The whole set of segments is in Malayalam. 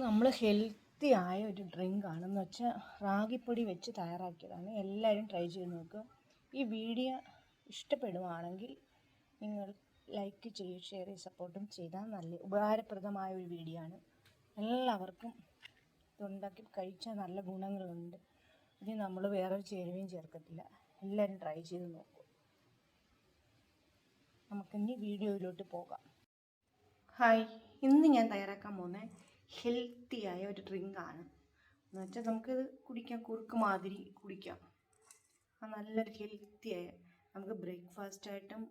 നമ്മൾ ഹെൽത്തി ആയ ഒരു ഡ്രിങ്ക് ആണെന്ന് വെച്ചാൽ റാഗിപ്പൊടി വെച്ച് തയ്യാറാക്കിയതാണ്. എല്ലാവരും ട്രൈ ചെയ്ത് നോക്കുക ഈ വീഡിയോ ഇഷ്ടപ്പെടുവാണെങ്കിൽ നിങ്ങൾ ലൈക്ക് ചെയ്യുക ഷെയർ ചെയ്യുക സപ്പോർട്ടും ചെയ്താൽ നല്ല ഉപകാരപ്രദമായ ഒരു വീഡിയോ ആണ്. എല്ലാവർക്കും ഇതുണ്ടാക്കി കഴിച്ചാൽ നല്ല ഗുണങ്ങളുണ്ട്. ഇനി നമ്മൾ വേറെ ചേരുവയും ചേർക്കത്തില്ല. എല്ലാവരും ട്രൈ ചെയ്ത് നോക്കും. നമുക്കിനി വീഡിയോയിലോട്ട് പോകാം. ഹായ് ഇന്ന് ഞാൻ തയ്യാറാക്കാൻ പോകുന്നത് ഹെൽത്തിയായ ഒരു ഡ്രിങ്കാണ് എന്ന് വെച്ചാൽ നമുക്കിത് കുടിക്കാം കുറുക്ക് മാതിരി കുടിക്കാം. നല്ലൊരു ഹെൽത്തിയായ നമുക്ക് ബ്രേക്ക്ഫാസ്റ്റായിട്ടും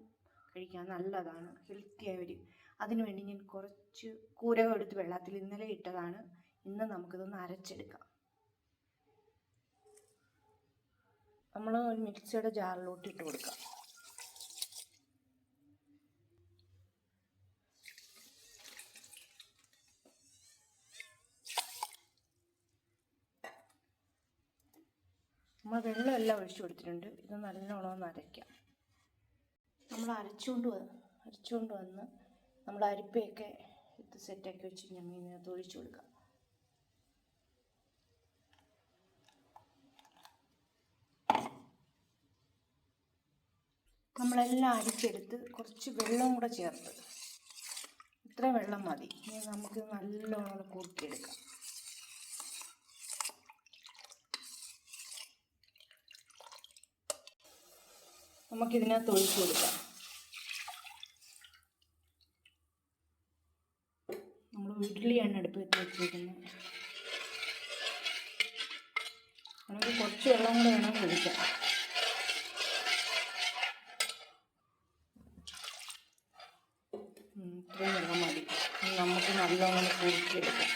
കഴിക്കാം. നല്ലതാണ് ഹെൽത്തിയായ ഒരു. അതിനു വേണ്ടി ഞാൻ കുറച്ച് കൂരകം എടുത്ത് വെള്ളത്തിൽ ഇന്നലെ ഇട്ടതാണ്. ഇന്ന് നമുക്കിതൊന്ന് അരച്ചെടുക്കാം. നമ്മൾ ഒരു മിക്സിയുടെ ജാറിലോട്ട് ഇട്ട് കൊടുക്കാം. നമ്മൾ വെള്ളമെല്ലാം ഒഴിച്ചു കൊടുത്തിട്ടുണ്ട്. ഇത് നല്ലോണം ഒന്ന് അരയ്ക്കാം. നമ്മൾ അരച്ചുകൊണ്ട് വന്ന് അരച്ചുകൊണ്ട് വന്ന് നമ്മൾ അരിപ്പയൊക്കെ ഇത് സെറ്റാക്കി വെച്ച് ഞങ്ങൾ ഇതിനകത്ത് ഒഴിച്ചു കൊടുക്കാം. നമ്മളെല്ലാം അരിച്ചെടുത്ത് കുറച്ച് വെള്ളവും കൂടെ ചേർത്ത്. ഇത്ര വെള്ളം മതി. ഇനി നമുക്ക് നല്ലോണം കൂട്ടിയെടുക്കാം കുറുക്കിയെടുക്കാം. നമുക്കിതിനകത്ത് ഒഴിച്ചു കൊടുക്കാം. നമ്മൾ വീട്ടിലെയാണ് അടുപ്പത്ത് വെച്ചിരിക്കുന്നത്. നമുക്ക് കുറച്ച് വെള്ളം കൂടെ വേണം ഒഴിക്കാം ഇത്രയും വെള്ളം മതി. നമുക്ക് നല്ലോണം കുറുക്കിയെടുക്കാം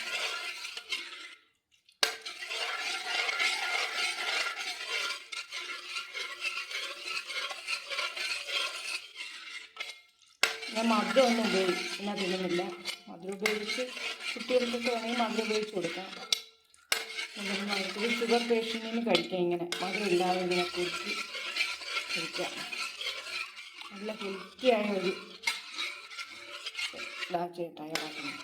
ഞാൻ മധുരം ഒന്നും ഉപയോഗിക്കുന്ന തിന്നുന്നില്ല. മധുരം ഉപയോഗിച്ച് കുട്ടികൾക്കൊക്കെ വേണമെങ്കിൽ മധുരം ഉപയോഗിച്ച് കൊടുക്കാം. നമുക്ക് ഷുഗർ പേഷ്യന്റിന് കഴിക്കാം ഇങ്ങനെ. മധുരം ഇല്ലാതെ കുറുക്കി കഴിക്കാം നല്ല ഹെൽത്തിയായ ഒരു ഇതാക്കി തയ്യാറാക്കുന്നത്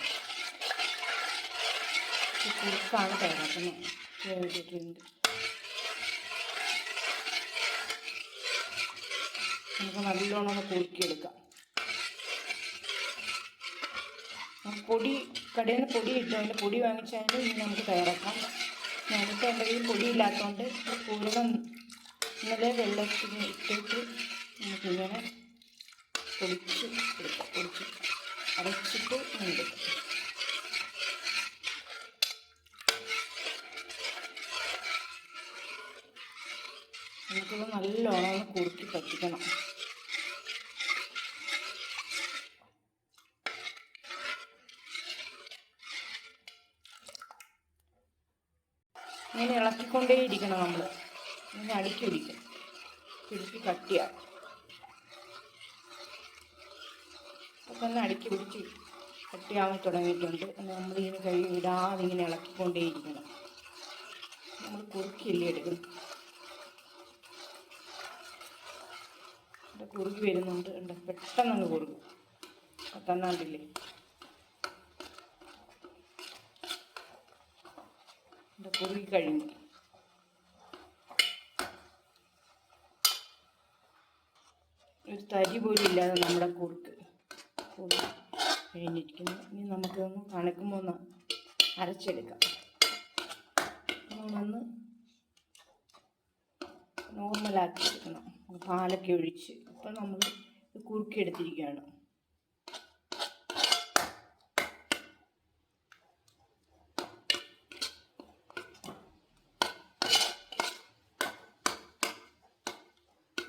കുറുക്കാണ് തയ്യാറാക്കുന്നത്. നമുക്ക് നല്ലോണം കുറുക്കിയെടുക്കാം. പൊടി കടയിൽ നിന്ന് പൊടി കിട്ടും അതിന്റെ പൊടി വാങ്ങിച്ചാലും ഇനി നമുക്ക് തയ്യാറാക്കാം ഞാനിപ്പോൾ എന്റെ കയ്യിൽ പൊടി ഇല്ലാത്തതുകൊണ്ട് പൂരകം ഇന്നലെ വെള്ളത്തിൽ ഇട്ടിട്ട് നമുക്കിങ്ങനെ പൊടിച്ച് എടുക്കാം പൊടിച്ച് അരച്ചിട്ട് ഉണ്ട് നമുക്കിത് നല്ലോണം കുറുക്കി പറ്റിക്കണം. ഇങ്ങനെ ഇളക്കിക്കൊണ്ടേയിരിക്കണം നമ്മൾ ഇങ്ങനെ അടുക്കി പിടിക്കും പിടിച്ച് കട്ടിയാക്കും അപ്പം തന്നെ അടുക്കി പിടിച്ച് കട്ടിയാവാൻ തുടങ്ങിയിട്ടുണ്ട്. നമ്മൾ ഇതിന് കഴുകി ഇടാതെ ഇങ്ങനെ ഇളക്കിക്കൊണ്ടേയിരിക്കണം. നമ്മൾ കുറുക്കിയല്ലേ എടുക്കും കുറുകി വരുന്നുണ്ട്. പെട്ടെന്ന് അങ്ങ് കുറുകും. തന്നാണ്ടില്ലേ കുറുകി കഴിഞ്ഞു. ഒരു തരി പോലും ഇല്ലാതെ നമ്മുടെ കുറുക്ക് കുറുകി കഴിഞ്ഞിരിക്കുന്നു. ഇനി നമുക്കൊന്ന് കണക്കുമ്പോൾ ഒന്ന് അരച്ചെടുക്കാം. നമ്മളൊന്ന് നോർമലാക്കി എടുക്കണം. പാലൊക്കെ ഒഴിച്ച്. ഇപ്പം നമ്മൾ ഇത് കുറുക്കി എടുത്തിരിക്കുകയാണ്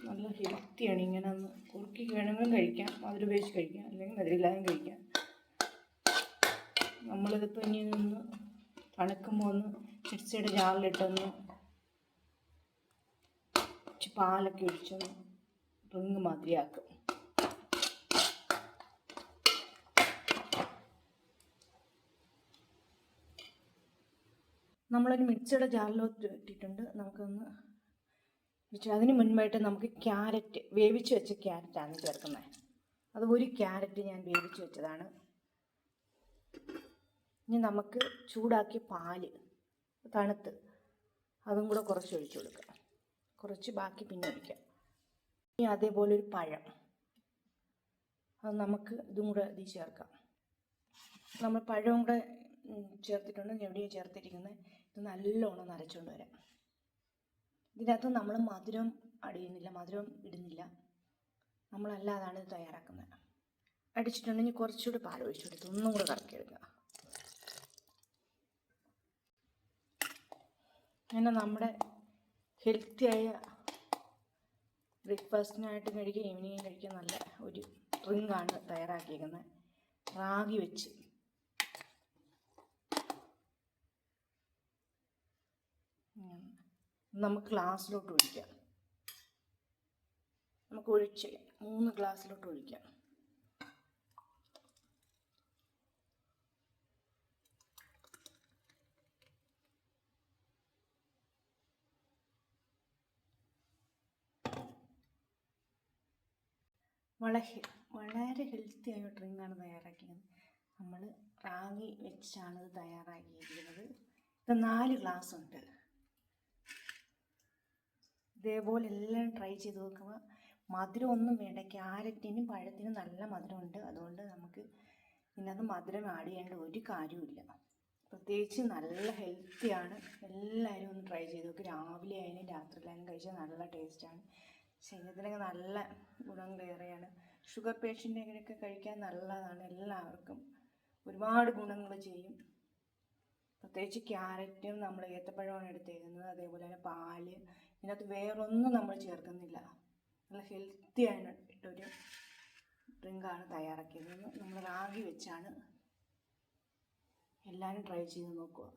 നല്ല ഹെൽത്തിയാണ് ഇങ്ങനെ ഒന്ന് കുറുക്കി വേണമെങ്കിലും കഴിക്കാം. മധുരം ഉപയോഗിച്ച് കഴിക്കാം. അല്ലെങ്കിൽ മധുരമില്ലാതെയും കഴിക്കാം. നമ്മളിതിപ്പോൾ ഇനി ഒന്ന് തണുക്കുമ്പോൾ ഒന്ന് ചിരിച്ചയുടെ ജാറിലിട്ടൊന്ന് കുറച്ച് പാലൊക്കെ ഒഴിച്ചൊന്ന് റിങ് മാതിരിയാക്കും. നമ്മളൊരു മിക്സിയുടെ ജാറിലോട്ട് ഇട്ടിട്ടുണ്ട്. നമുക്കൊന്ന് വെച്ച് അതിന് മുൻപായിട്ട് നമുക്ക് ക്യാരറ്റ് വേവിച്ച് വെച്ച ക്യാരറ്റാണ് ചേർക്കുന്നത്. അത് ഒരു ക്യാരറ്റ് ഞാൻ വേവിച്ച് വെച്ചതാണ്. ഇനി നമുക്ക് ചൂടാക്കിയ പാൽ തണുത്ത് അതും കൂടെ കുറച്ച് ഒഴിച്ചു കൊടുക്കുക കുറച്ച് ബാക്കി പിന്നെ ഒഴിക്കാം. ഇനി അതേപോലെ ഒരു പഴം. അത് നമുക്ക് ഇതും കൂടെ ഇതിൽ ചേർക്കാം. നമ്മൾ പഴവും കൂടെ ചേർത്തിട്ടുണ്ട്. ഞെടിയും ചേർത്തിരിക്കുന്നത്. ഇത് നല്ലോണം നരച്ചുകൊണ്ട് വരാം. ഇതിനകത്ത് നമ്മൾ മധുരം അടിയുന്നില്ല മധുരം ഇടുന്നില്ല. നമ്മളല്ലാതാണ് ഇത് തയ്യാറാക്കുന്നത്. അടിച്ചിട്ടുണ്ടെങ്കിൽ കുറച്ചുകൂടി പാൽ ഒഴിച്ചു കൊടുത്ത് ഒന്നും കൂടെ കറക്കിയെടുക്കുക. അങ്ങനെ നമ്മുടെ ഹെൽത്തിയായ ബ്രേക്ക്ഫാസ്റ്റിനായിട്ട് കഴിക്കുക ഈവനിങ് കഴിക്കാൻ നല്ല ഒരു ഡ്രിങ്കാണ് തയ്യാറാക്കിയിരിക്കുന്നത് റാഗി വെച്ച്. നമുക്ക് ഗ്ലാസ്സിലോട്ട് ഒഴിക്കാം. നമുക്ക് ഒഴിച്ച് മൂന്ന് ഗ്ലാസ്സിലോട്ട് ഒഴിക്കാം. വളരെ വളരെ ഹെൽത്തി ആയ ഡ്രിങ്കാണ് തയ്യാറാക്കിയത് നമ്മൾ റാഗി വെച്ചാണ് ഇത് തയ്യാറാക്കിയിരിക്കുന്നത്. ഇത് നാല് ഗ്ലാസ് ഉണ്ട്. ഇതേപോലെ എല്ലാം ട്രൈ ചെയ്ത് നോക്കുക മധുരം ഒന്നും വേണ്ട. ക്യാരറ്റിനും പഴത്തിനും നല്ല മധുരമുണ്ട്. അതുകൊണ്ട് നമുക്ക് ഇതിനകത്ത് മധുരം ആഡ് ചെയ്യേണ്ട ഒരു കാര്യമില്ല പ്രത്യേകിച്ച് നല്ല ഹെൽത്തിയാണ് എല്ലാവരും ഒന്ന് ട്രൈ ചെയ്ത് നോക്കുക രാവിലെ ആയാലും രാത്രിയിലായാലും കഴിച്ചാൽ നല്ല ടേസ്റ്റാണ് ശരീരത്തിനൊക്കെ നല്ല ഗുണങ്ങളേറെയാണ് ഷുഗർ പേഷ്യന്റിനൊക്കെ കഴിക്കാൻ നല്ലതാണ് എല്ലാവർക്കും. ഒരുപാട് ഗുണങ്ങൾ ചെയ്യും. പ്രത്യേകിച്ച് ക്യാരറ്റും നമ്മൾ ഏത്തപ്പഴമാണ് എടുത്തേക്കുന്നത്. അതേപോലെ തന്നെ പാൽ ഇതിനകത്ത് വേറൊന്നും നമ്മൾ ചേർക്കുന്നില്ല. നല്ല ഹെൽത്തി ആയിട്ടൊരു ഡ്രിങ്കാണ് തയ്യാറാക്കിയത്. നമ്മൾ റാഗി വെച്ചാണ് എല്ലാവരും ട്രൈ ചെയ്ത് നോക്കുക.